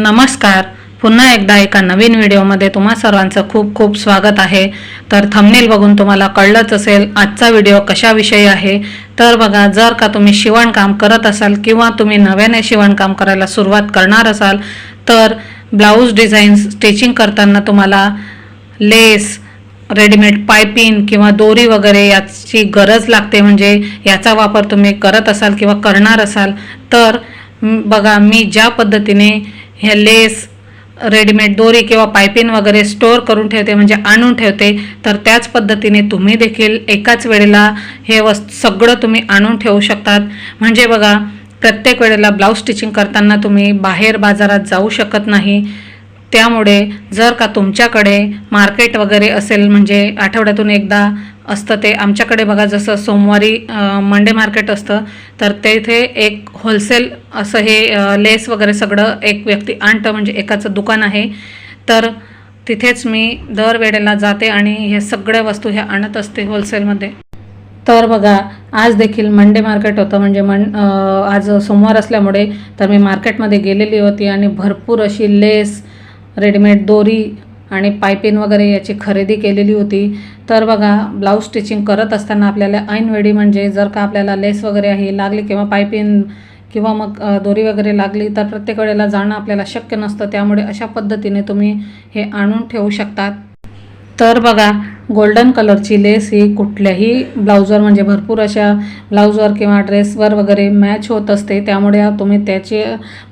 नमस्कार. पुन्हा एकदा एका नवीन व्हिडिओमध्ये तुम्हा सर्वांचं खूप खूप स्वागत आहे. तर थंबनेल बघून तुम्हाला कळलंच असेल आजचा व्हिडिओ कशाविषयी आहे? तर बघा जर का तुम्ही शिवणकाम करत असाल किंवा तुम्ही नव्याने शिवणकाम करायला सुरुवात करणार असाल तर ब्लाऊज डिझाईन स्टिचिंग करताना तुम्हाला लेस रेडीमेड पायपिन किंवा दोरी वगैरे याची गरज लागते. म्हणजे याचा वापर तुम्ही करत असाल किंवा करणार असाल. तर बघा मी ज्या पद्धतीने हे लेस रेडीमेड दोरी किंवा पायपिन वगैरे स्टोअर करून ठेवते म्हणजे आणून ठेवते तर त्याच पद्धतीने तुम्ही देखील एकाच वेळेला हे वस् सगळं तुम्ही आणून ठेवू शकतात. म्हणजे बघा प्रत्येक वेळेला ब्लाऊज स्टिचिंग करताना तुम्ही बाहेर बाजारात जाऊ शकत नाही. त्यामुळे जर का तुमच्याकडे मार्केट वगैरे असेल म्हणजे आठवड्यातून एकदा असतं ते. आमच्याकडे बघा जसं सोमवारी मंडे मार्केट असतं तर तेथे एक होलसेल असं हे लेस वगैरे सगळं एक व्यक्ती आणतं म्हणजे एकाचं दुकान आहे. तर तिथेच मी दरवेळेला जाते आणि हे सगळ्या वस्तू ह्या आणत असते होलसेलमध्ये तर बघा आज देखील मंडे मार्केट होतं म्हणजे मन आज सोमवार असल्यामुळे तर मी मार्केटमध्ये गेलेली होती आणि भरपूर अशी लेस रेडीमेड दोरी आणि पायपिन वगैरे याची खरेदी केलेली होती. तर बघा ब्लाऊज स्टिचिंग करत असताना आपल्याला ऐनवेळी म्हणजे जर का आपल्याला लेस वगैरे आहे लागली किंवा पायपिन किंवा मग दोरी वगैरे लागली तर प्रत्येक वेळेला जाणं आपल्याला शक्य नसतं. त्यामुळे अशा पद्धतीने तुम्ही हे आणून ठेवू शकतात. तर बघा गोल्डन कलरची लेस ही कुठल्याही ब्लाऊजवर म्हणजे भरपूर अशा ब्लाऊजवर किंवा ड्रेसवर वगैरे मॅच होत असते. त्यामुळे तुम्ही त्याचे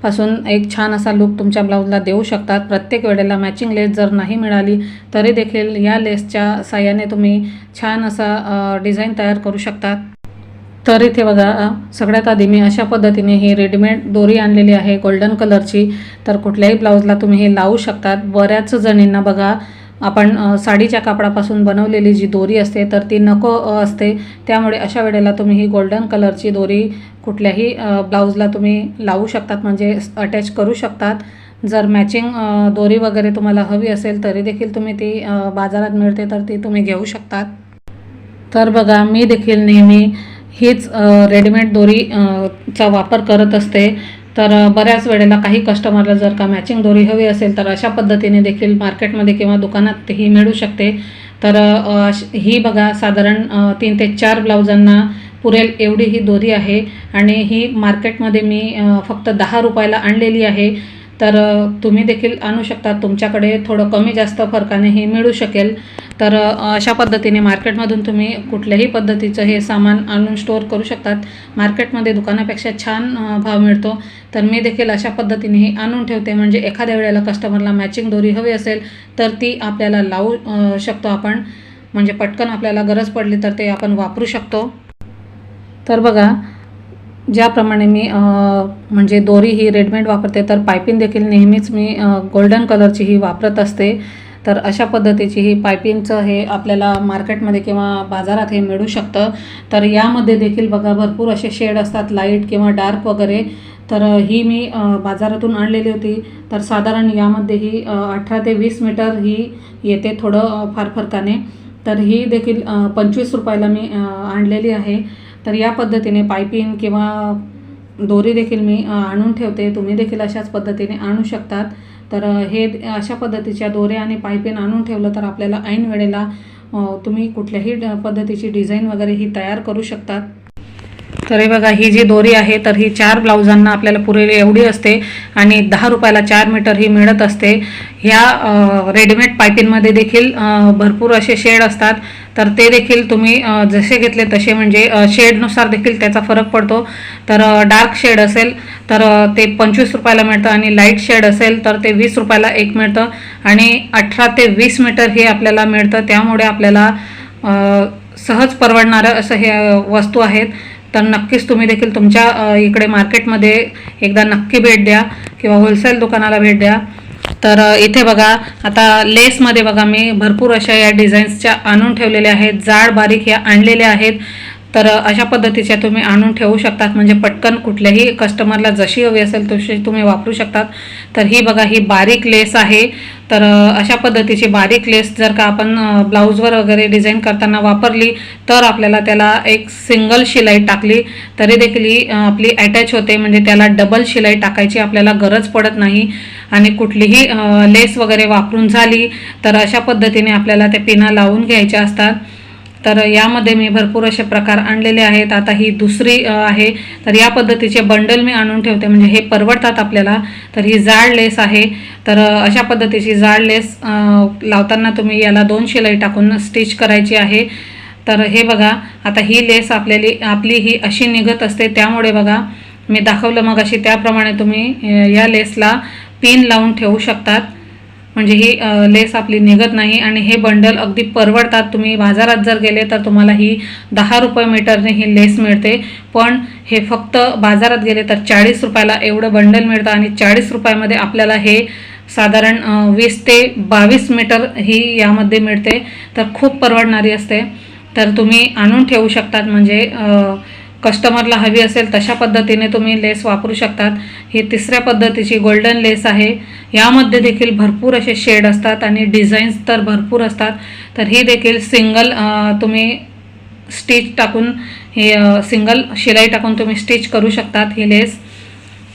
पासून एक छान असा लुक तुमच्या ब्लाऊजला देऊ शकतात. प्रत्येक वेळेला मॅचिंग लेस जर नाही मिळाली तरी देखील या लेसच्या साह्याने तुम्ही छान असा डिझाईन तयार करू शकतात तर इथे बघा सगळ्यात आधी मी अशा पद्धतीने ही रेडीमेड दोरी आणलेली आहे गोल्डन कलरची तर कुठल्याही ब्लाऊजला तुम्ही हे लावू शकतात. बऱ्याच जणींना बघा आपण साडीच्या कापडापासून बनवलेली जी दोरी असते तर ती नको असते. त्यामुळे अशा वेळेला तुम्ही ही गोल्डन कलरची दोरी कुठल्याही ब्लाऊजला तुम्ही लावू शकतात म्हणजे अटॅच करू शकतात. जर मॅचिंग दोरी वगैरे तुम्हाला हवी असेल तरी देखील तुम्ही ती बाजारात मिळते तर ती तुम्ही घेऊ शकतात. तर बघा मी देखील नेहमी हीच रेडीमेड दोरी चा वापर करत असते. तर बऱ्याच वेळेला काही कस्टमरला जर का मॅचिंग दोरी हवी असेल तर अशा पद्धतीने देखील मार्केटमध्ये किंवा दुकानात ही मिळू शकते. तर अश- ही बघा साधारण तीन ते चार ब्लाऊजांना पुरेल एवढी ही दोरी आहे. आणि ही मार्केटमध्ये मी फक्त दहा रुपयाला आणलेली आहे. तर तुम्ही देखील आणू शकता. तुमच्याकडे थोडं कमी जास्त फरकाने हे मिळू शकेल. तर अशा पद्धतीने मार्केटमधून तुम्ही कुठल्याही पद्धतीचं हे सामान आणून स्टोअर करू शकतात. मार्केटमध्ये दुकानापेक्षा छान भाव मिळतो. तर मी देखील अशा पद्धतीने हे आणून ठेवते. म्हणजे एखाद्या वेळेला कस्टमरला मॅचिंग दोरी हवी असेल तर ती आपल्याला लावू शकतो आपण. म्हणजे पटकन आपल्याला गरज पडली तर ते आपण वापरू शकतो. तर बघा ज्याप्रमाणे मी म्हणजे दोरी ही रेडमेड वापरते तर पायपिंग देखील नेहमीच मी गोल्डन कलरची ही वापरत असते. तर अशा पद्धतीची ही पायपिंगचं हे आपल्याला मार्केटमध्ये किंवा बाजारात हे मिळू शकतं. तर यामध्ये देखील बघा भरपूर असे शेड असतात लाइट किंवा डार्क वगैरे. तर ही मी बाजारातून आणलेली होती. तर साधारण यामध्ये ही अठरा ते वीस मीटर ही येते थोडं फार फरकाने. तर ही देखील पंचवीस रुपयाला मी आणलेली आहे. तर या पद्धतीने पायपिंग किंवा दोरी देखील मी आणून ठेवते. तुम्ही देखील अशाच पद्धतीने आणू शकतात. तर हे अशा पद्धतीच्या दोऱ्या आणि पायपिन आणून ठेवलं तर आपल्याला ऐन वेळेला तुम्ही कुठल्याही ड- पद्धतीची डिझाईन वगैरे ही तयार करू शकतात. तर हे बघा ही जी दोरी आहे तर ही चार ब्लाऊजांना आपल्याला पुरेली एवढी असते आणि दहा रुपयाला चार मीटर ही मिळत असते. ह्या रेडीमेड पायपिंगमध्ये देखील भरपूर असे शेड असतात. तर ते देखील तुम्ही जसे घेतले तसे म्हणजे शेडनुसार देखील त्याचा फरक पडतो. तर डार्क शेड असेल तर ते पंचवीस रुपयाला मिळतं आणि लाइट शेड असेल तर ते वीस रुपयाला एक मिळतं. आणि अठरा ते वीस मीटर हे आपल्याला मिळतं. त्यामुळे आपल्याला सहज परवडणारं असं हे वस्तू आहेत. तर नक्कीच तुम्ही देखील तुमच्या इकडे मार्केटमध्ये एकदा नक्की भेट द्या किंवा होलसेल दुकानाला भेट द्या. तर इथे बघा आता लेसमध्ये बघा मी भरपूर अशा या डिझाईन्सच्या आणून ठेवलेल्या आहेत. जाड बारीक या आणलेल्या आहेत. तर अशा पद्धतीच्या तुम्ही आणून ठेवू शकतात. म्हणजे पटकन कुठल्याही कस्टमरला जशी हवी असेल तशी तुम्ही वापरू शकतात. तर ही बघा ही बारीक लेस आहे. तर अशा पद्धतीची बारीक लेस जर का आपण ब्लाऊजवर वगैरे डिझाईन करताना वापरली तर आपल्याला त्याला एक सिंगल शिलाई टाकली तरी देखील ही आपली अटॅच होते. म्हणजे त्याला डबल शिलाई टाकायची आपल्याला गरज पडत नाही. आणि कुठलीही लेस वगैरे वापरून झाली तर अशा पद्धतीने आपल्याला त्या पिना लावून घ्यायच्या असतात. तर यामध्ये मी भरपूर असे प्रकार आणलेले आहेत. आता ही दुसरी आहे. तर या पद्धतीचे बंडल मी आणून ठेवते. म्हणजे हे परवडतात आपल्याला. तर ही जाड लेस आहे. तर अशा पद्धतीची जाड लेस लावताना तुम्ही याला दोन शिलाई टाकून स्टिच करायची आहे. तर हे बघा. आता ही लेस आपल्याली आपली ही अशी निघत असते. त्यामुळे बघा मी दाखवलं मग अशी त्याप्रमाणे तुम्ही या लेसला पिन लावून ठेवू शकतात. म्हणजे ही लेस आपली निघत नाही आणि हे बंडल अगदी परवडतात. तुम्ही बाजारात जर गेले तर तुम्हाला ही दहा रुपये मीटरने ही लेस मिळते. पण हे फक्त बाजारात गेले तर चाळीस रुपयाला एवढं बंडल मिळतं आणि चाळीस रुपयामध्ये आपल्याला हे साधारण वीस ते बावीस मीटर ही यामध्ये मिळते. तर खूप परवडणारी असते. तर तुम्ही आणून ठेवू शकतात. म्हणजे कस्टमरला हवी असेल तशा पद्धतीने तुम्ही लेस वापरू शकतात. ही तिसऱ्या पद्धतीची गोल्डन लेस आहे. यामध्ये देखील भरपूर असे शेड असतात आणि डिझाईन्स तर भरपूर असतात. तर ही देखील सिंगल तुम्ही स्टिच टाकून हे सिंगल शिलाई टाकून तुम्ही स्टिच करू शकतात ही लेस.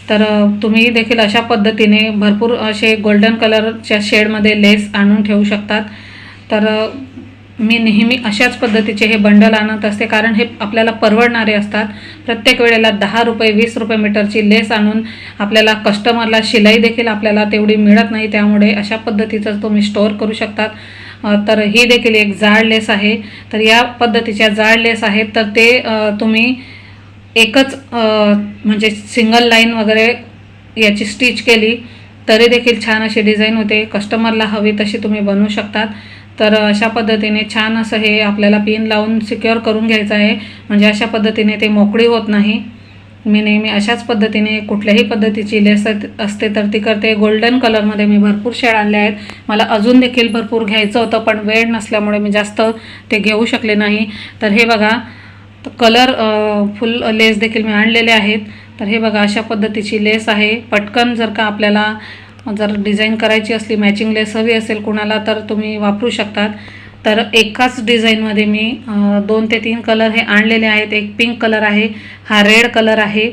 तर तुम्ही देखील अशा पद्धतीने भरपूर असे गोल्डन कलरच्या शेडमध्ये लेस आणून ठेवू शकतात. तर मी नेहमी अशाच पद्धतीचे हे बंडल आणत असते. कारण हे आपल्याला परवडणारे असतात. प्रत्येक वेळेला दहा रुपये वीस रुपये मीटरची लेस आणून आपल्याला कस्टमरला शिलाई देखील आपल्याला तेवढी मिळत नाही. त्यामुळे अशा पद्धतीचं तुम्ही स्टोअर करू शकतात. तर ही देखील एक जाड लेस आहे. तर या पद्धतीच्या जाड लेस आहेत. तर ते तुम्ही एकच म्हणजे सिंगल लाईन वगैरे याची स्टिच केली तरी देखील छान अशी डिझाईन होते. कस्टमरला हवी तशी तुम्ही बनवू शकतात. तर अशा पद्धतीने छान असं हे आपल्याला पिन लावून सिक्युअर करून घ्यायचं आहे. म्हणजे अशा पद्धतीने ते मोकळी होत नाही. मी नेहमी अशाच पद्धतीने कुठल्याही पद्धतीची लेस असते तर ती करते. गोल्डन कलरमध्ये मी भरपूर शेड आणले आहेत. मला अजून देखील भरपूर घ्यायचं होतं पण वेळ नसल्यामुळे मी जास्त ते घेऊ शकले नाही. तर हे बघा कलर फुल लेस देखील मी आणलेले आहेत. तर हे बघा अशा पद्धतीची लेस आहे. पटकन जर का आपल्याला जर डिझाईन करायची असली मॅचिंग लेस हवी असेल कुणाला तर तुम्ही वापरू शकतात. तर एकाच डिझाईनमध्ये मी दोन ते तीन कलर हे आणलेले आहेत. एक पिंक कलर आहे हा रेड कलर आहे.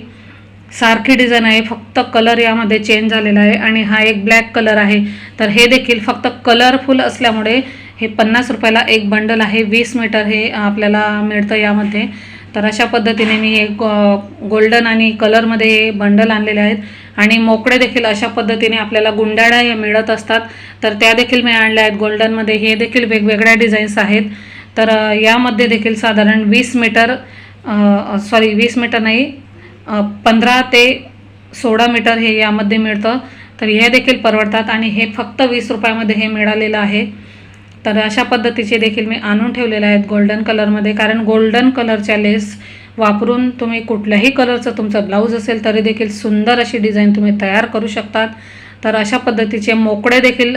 सारखी डिझाईन आहे फक्त कलर यामध्ये चेंज झालेला आहे आणि हा एक ब्लॅक कलर आहे. तर हे देखील फक्त कलरफुल असल्यामुळे हे पन्नास रुपयाला एक बंडल आहे. वीस मीटर हे आपल्याला मिळतं यामध्ये. तर अशा पद्धतीने मी हे गोल्डन आणि कलरमध्ये हे बंडल आणलेले आहेत. आणि मोकळे देखील अशा पद्धतीने आपल्याला गुंडाळ्या या मिळत असतात. तर त्या देखील मी आणल्या आहेत गोल्डनमध्ये हे देखील वेगवेगळ्या डिझाईन्स आहेत. तर यामध्ये देखील साधारण वीस मीटर सॉरी वीस मीटर नाही पंधरा ते सोळा मीटर हे यामध्ये मिळतं. तर हे देखील परवडतात. आणि हे फक्त वीस रुपयामध्ये हे मिळालेलं आहे. तर अशा पद्धतीचे देखील मी आणून ठेवलेले आहेत गोल्डन कलरमध्ये कारण गोल्डन कलरच्या लेस वापरून तुम्ही कुठल्याही कलरचं तुमचं ब्लाऊज असेल तरी देखील सुंदर अशी डिझाईन तुम्ही तयार करू शकतात. तर अशा पद्धतीचे मोकळे देखील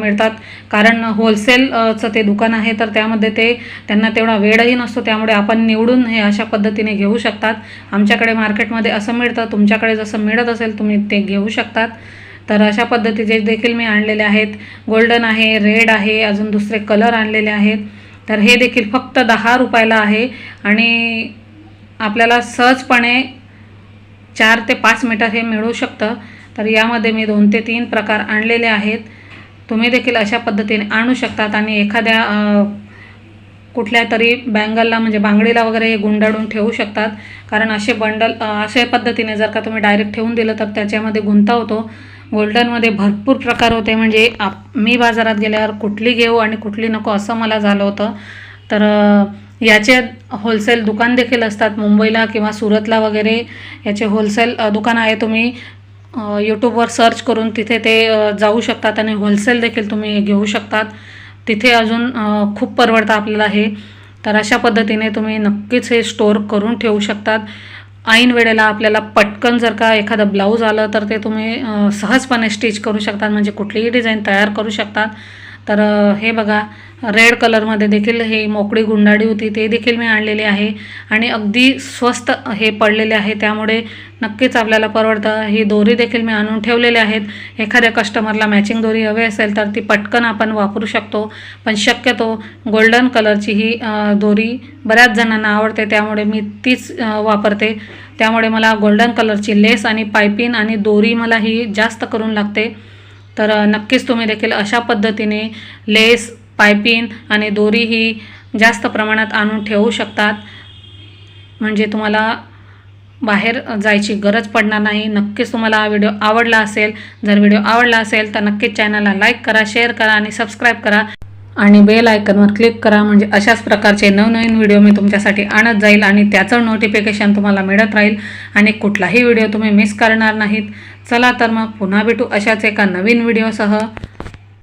मिळतात. कारण होलसेलचं ते दुकान आहे तर त्यामध्ये ते त्यांना तेवढा वेळही नसतो. त्यामुळे आपण निवडून हे अशा पद्धतीने घेऊ शकतात. आमच्याकडे मार्केटमध्ये असं मिळतं. तुमच्याकडे जसं मिळत असेल तुम्ही ते घेऊ शकतात. तर अशा पद्धतीचे देखील मी आणलेले आहेत. गोल्डन आहे रेड आहे अजून दुसरे कलर आणलेले आहेत. तर हे देखील फक्त दहा रुपयाला आहे आणि आपल्याला सहजपणे चार ते पाच मीटर हे मिळू शकतं. तर यामध्ये मी दोन ते तीन प्रकार आणलेले आहेत. तुम्ही देखील अशा पद्धतीने आणू शकतात आणि एखाद्या कुठल्या तरी बँगलला म्हणजे बांगडीला वगैरे हे गुंडाळून ठेवू शकतात. कारण असे बंडल अशा पद्धतीने जर का तुम्ही डायरेक्ट ठेवून दिलं तर त्याच्यामध्ये गुंता होतो. गोल्डनमध्ये भरपूर प्रकार होते. म्हणजे आप मी बाजारात गेल्यावर कुठली घेऊ आणि कुठली नको असं मला झालं होतं. तर याचे होलसेल दुकान देखील असतात. मुंबईला किंवा सुरतला वगैरे याचे होलसेल दुकान आहे. तुम्ही यूट्यूबवर सर्च करून तिथे ते जाऊ शकतात आणि होलसेल देखील तुम्ही घेऊ शकतात. तिथे अजून खूप परवडतं आपल्याला हे. तर अशा पद्धतीने तुम्ही नक्कीच हे स्टोअर करून ठेवू शकतात. ऐन वेळेला आपल्याला पटकन जर का एखादं ब्लाऊज आलं तर ते तुम्ही सहजपणे स्टिच करू शकतात म्हणजे कुठलीही डिझाईन तयार करू शकतात तर हे बघा रेड कलरमध्ये देखील हे मोकळी गुंडाळी होती ते देखील मी आणलेली आहे. आणि अगदी स्वस्त हे पडलेले आहे त्यामुळे नक्कीच आपल्याला परवडतं. ही दोरी देखील मी आणून ठेवलेले आहेत. एखाद्या कस्टमरला मॅचिंग दोरी हवी असेल तर ती पटकन आपण वापरू शकतो. पण शक्यतो गोल्डन कलरची ही दोरी बऱ्याच जणांना आवडते त्यामुळे मी तीच वापरते. त्यामुळे मला गोल्डन कलरची लेस आणि पायपिन आणि दोरी मला ही जास्त करून लागते. तर नक्कीच तुम्ही देखील अशा पद्धतीने लेस पायपिन आणि दोरी ही जास्त प्रमाणात आणून ठेवू शकतात. म्हणजे तुम्हाला बाहेर जायची गरज पडणार नाही. नक्कीच तुम्हाला हा व्हिडिओ आवडला असेल. जर व्हिडिओ आवडला असेल तर नक्कीच चॅनलला लाईक करा शेअर करा आणि सबस्क्राईब करा. आणि बेल आयकनवर क्लिक करा. म्हणजे अशाच प्रकारचे नवनवीन व्हिडिओ मी तुमच्यासाठी आणत जाईल आणि त्याचं नोटिफिकेशन तुम्हाला मिळत राहील. आणि कुठलाही व्हिडिओ तुम्ही मिस करणार नाहीत. चला तर मग पुन्हा भेटू अशाच एका नवीन व्हिडिओसह